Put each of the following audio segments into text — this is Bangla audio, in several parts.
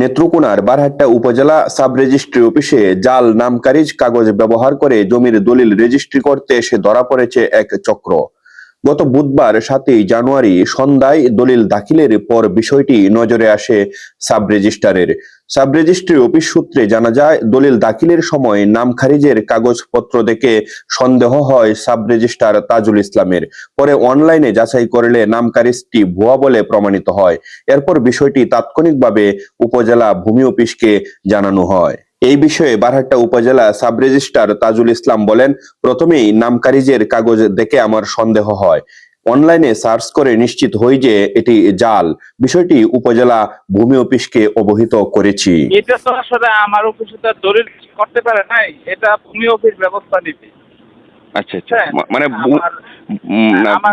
নেত্রকোনার বারহাট্টা উপজেলা সাব রেজিস্ট্রি অফিসে জাল নামকারিজ কাগজ ব্যবহার করে জমির দলিল রেজিস্ট্রি করতে এসে ধরা পড়েছে এক চক্র। গত বুধবার সাতই জানুয়ারি সন্ধ্যায় দলিল দাখিলের পর বিষয়টি নজরে আসে সাব রেজিস্ট্রারের সাব রেজিস্ট্রি অফিস সূত্রে জানা যায়, দলিল দাখিলের সময় নাম খারিজের কাগজপত্র দেখে সন্দেহ হয় সাব রেজিস্ট্রার তাজুল ইসলামের। পরে অনলাইনে যাচাই করলে নাম খারিজটি ভুয়া বলে প্রমাণিত হয়। এরপর বিষয়টি তাৎক্ষণিকভাবে উপজেলা ভূমি অফিসকে জানানো হয়। এই বিষয়ে বারহাট্টা উপজেলা সাব রেজিস্ট্রার তাজুল ইসলাম বলেন প্রথমেই নাম খারিজের কাগজ দেখে আমার সন্দেহ হয়। অনলাইনে সার্চ করে নিশ্চিত হই যে এটি জাল। বিষয়টি উপজেলা ভূমি অফিসকে অবহিত করেছি। এটা তো আসলে আমার অফিসে তো দলিল করতে পারে নাই। এটা ভূমি অফিস ব্যবস্থা নিবে আচ্ছা আচ্ছা। হ্যাঁ, মানে আমার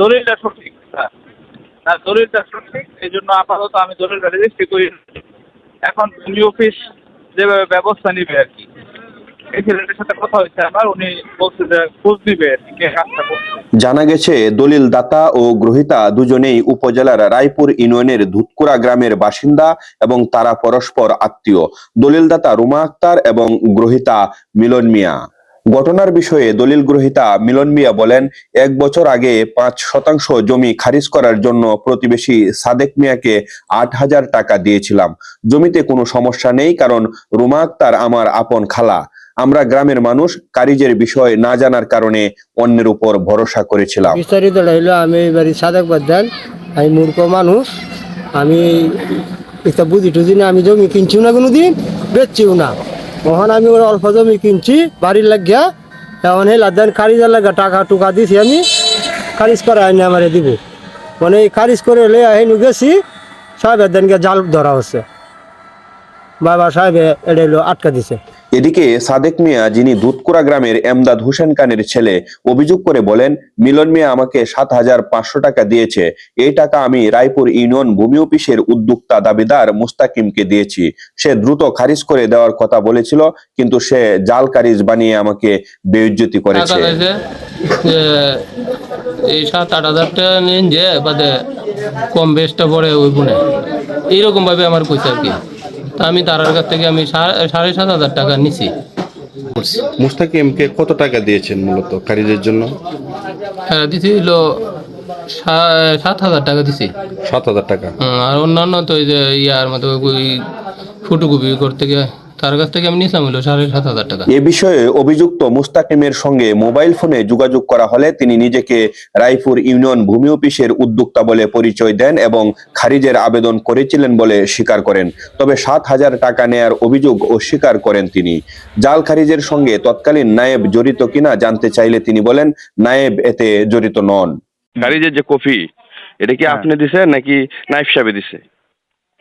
দলিলটা সঠিক। স্যার না দলিলটা সঠিক। এই জন্য আপাতত আমি দলিলটা রেজিস্ট্রি করি এখন ভূমি অফিস যেভাবে ব্যবস্থা নিবে আর কি। যে জানা গেছে দলিল দাতা ও গ্রহিতা দুজনেই উপজেলার রায়পুর ইউনিয়নের ধুতকুড়া গ্রামের বাসিন্দা এবং তারা পরস্পর আত্মীয়। দলিল দাতা রুমা আক্তার এবং গ্রহিতা মিলন মিয়া। ঘটনার বিষয়ে দলিল গ্রহিতা মিলন মিয়া বলেন, এক বছর আগে পাঁচ শতাংশ জমি খারিজ করার জন্য প্রতিবেশী সাদেক মিয়াকে আট হাজার টাকা দিয়েছিলাম। জমিতে কোনো সমস্যা নেই কারণ রুমা আক্তার আমার আপন খালা। আমরা গ্রামের মানুষ, কারিজের বিষয় না জানার কারণে অন্যের উপর ভরসা করেছিলাম। বিস্তারিত হইল, আমি এবারে সাদাক বাদান আমি মূর্খ মানুষ। আমি এটা বুঝি টুঝি না, আমি জমি কিনছিও না কোনো দিন বেচছিও না। তখন আমি ওর অল্প জমি কিনছি, বাড়ির লাগিয়া। এখন এই লাদান কারিজার লাগা টাকা টুকা দিছি আমি, খারিজ করে আমার আমারে দিব। মানে এই খারিজ করে হলে আহিনু গেছি সাহেবের গিয়া জাল ধরা হচ্ছে। বাবা সাহেব এটা হলো আটকা দিছে। এদিকে সাদেক মিয়া যিনি দুধকুড়া গ্রামের এমদাদ হুসেন খানের ছেলে অভিযোগ করে বলেন মিলন মিয়া আমাকে সাত হাজার পাঁচশো টাকা দিয়েছে। এই টাকা আমি রায়পুর ইউনিয়ন ভূমি অফিসের উদ্যোক্তা দাবিদার মুস্তাকিমকে দিয়েছি। সে দ্রুত খারিজ করে দেওয়ার কথা বলেছিল কিন্তু সে জাল খারিজ বানিয়ে আমাকে বেইজ্জতি টাকা করেছে এই সাত আট হাজার টাকা নিন যে বাদে কম বেশটা পড়ে ওই গুণে এইরকম ভাবে আমার কইছে আর কি। আমি তার কাছ থেকে আমি সাড়ে সাত হাজার টাকা নিছি। মুস্তাকিমকে কত টাকা দিয়েছেন মূলত কারিজের জন্য? হ্যাঁ দিছি হলো সাত হাজার টাকা দিছি। সাত হাজার টাকা। আর অন্যান্য তো ওই যে ইয়ার মতো ওই ফুটুকুপি করতে গিয়ে তার কাছ থেকে আমি নিছিলাম হলো সাড়ে সাত হাজার টাকা। এ বিষয়ে অভিযুক্ত মুস্তাকিমের সঙ্গে মোবাইল ফোনে যোগাযোগ করা হলে তিনি নিজেকে রায়পুর ইউনিয়ন ভূমি অফিসের উদ্যোক্তা বলে পরিচয় দেন এবং খারিজের আবেদন করেছিলেন বলে স্বীকার করেন। তবে সাত হাজার টাকা নেয়ার অভিযোগ অস্বীকার করেন তিনি। জাল খারিজের সঙ্গে তৎকালীন নায়েব জড়িত কিনা জানতে চাইলে তিনি বলেন নায়েব এতে জড়িত নন। খারিজের যে কফি এটা কি হ্যাঁ। আপনি দিছেন নাকি নাইফ সাহেবে দিছে?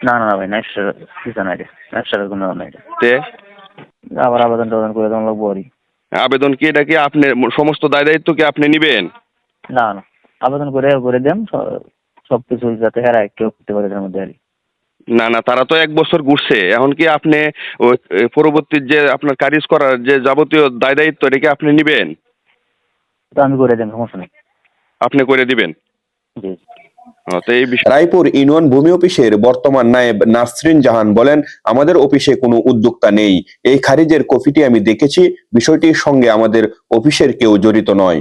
না না ভাই নাইট স্টার দিতে না এটা কোনো নাই। এটা তে? আবার আবেদন টাবেদন করে দেওয়া লাগবো আরই। আবেদন কি এটা কি আপনি সমস্ত দায় দায়িত্ব কি আপনি নিবেন? না না আবেদন করে করে দেন সব কিছু যাতে হেরা কেউ করতে পারে এটার মধ্যে আরই। না না তারা তো এক বছর ঘুরছে এখন কি আপনি পরবর্তী যে আপনার কারিজ করার যে যাবতীয় দায় দায়িত্ব এটা কি আপনি নিবেন? আমি করে দেন সমস্যা নেই। আপনি করে দিবেন? জি। রায়পুর ইউনিয়ন ভূমি অফিসের বর্তমান নায়েব নাসরিন জাহান বলেন আমাদের অফিসে কোনো উদ্যোক্তা নেই। এই খারিজের কপিটি আমি দেখেছি। বিষয়টির সঙ্গে আমাদের অফিসের কেউ জড়িত নয়।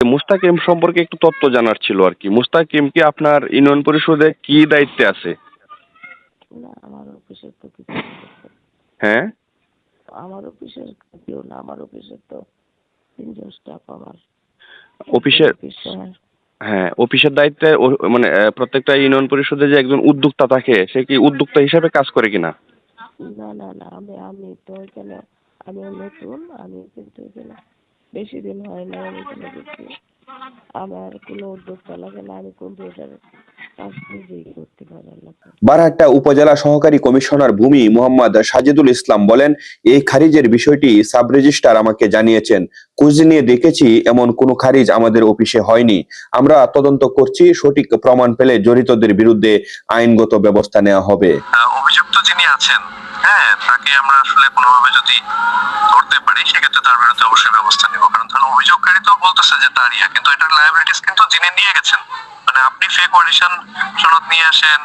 মুস্তাকিম সম্পর্কে একটু তথ্য জানার ছিল আর কি। মুস্তাকিম কি আপনার ইউনিয়ন পরিষদে কি দায়িত্বে আছে? আমার অফিসের তো কিছু হ্যাঁ? আমার অফিসের কেউ না আমার অফিসের তো তিনজন স্টাফ আমার। অফিসের অফিস হ্যাঁ। অফিসের দায়িত্বে মানে প্রত্যেকটা ইউনিয়ন পরিষদে যে একজন উদ্যোক্তা থাকে, সে কি উদ্যোক্তা হিসাবে কাজ করে কিনা না না না, আমি আমি তো এখানে আমি নতুন, আমি কিন্তু এখানে বেশি দিন হয় না আমি এখানে গেছি আমার কোনো উদ্যোক্তা লাগে না, আমি কম্পিউটারের বারহাট্টা উপজেলা সহকারী কমিশনার ভূমি মোহাম্মদ সাজিদুল ইসলাম বলেন, এই খারিজের বিষয়টি সাব রেজিস্ট্রার আমাকে জানিয়েছেন। খোঁজ নিয়ে দেখেছি এমন কোনো খারিজ আমাদের অফিসে হয়নি। আমরা তদন্ত করছি, সঠিক প্রমাণ পেলে জড়িতদের বিরুদ্ধে আইনগত ব্যবস্থা নেওয়া হবে। অভিযুক্ত যিনি আছেন হ্যাঁ তাকে আমরা আসলে কোনোভাবে যদি ধরতে পারি, সেক্ষেত্রে তার বিরুদ্ধে অবশ্যই ব্যবস্থা নেব অভিযোগকারী তো বলতেছে যে তারিয়া কিন্তু এটার লাইবিলিটিস কিন্তু যিনি নিয়ে গেছেন মানে আপনি ফেক অডিশন সনদ নিয়ে আসেন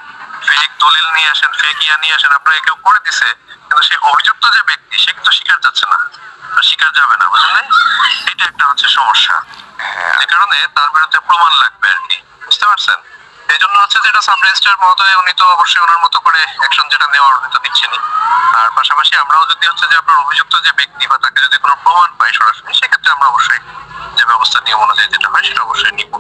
ফেক দলিল নিয়ে আসেন ফেক ইয়া নিয়ে আসেন আপনারা কেউ করে দিছে কিন্তু সেই অভিযুক্ত যে ব্যক্তি সে কিন্তু স্বীকার যাচ্ছে না স্বীকার যাবে না বুঝলেন? এটা একটা হচ্ছে সমস্যা। যে কারণে তার বিরুদ্ধে প্রমাণ লাগবে আর কি বুঝতে পারছেন? এই জন্য হচ্ছে যেটা সাব রেজিস্ট্রার মহোদয় উনি তো অবশ্যই ওনার মতো করে অ্যাকশন যেটা নেওয়ার উনি তো দিচ্ছেনই আর পাশাপাশি আমরাও যদি হচ্ছে যে আপনার অভিযুক্ত যে ব্যক্তি বা তাকে যদি কোনো প্রমাণ পাই সরাসরি, সেক্ষেত্রে আমরা অবশ্যই যে ব্যবস্থা নিয়ম অনুযায়ী যেটা হয় সেটা অবশ্যই নিব।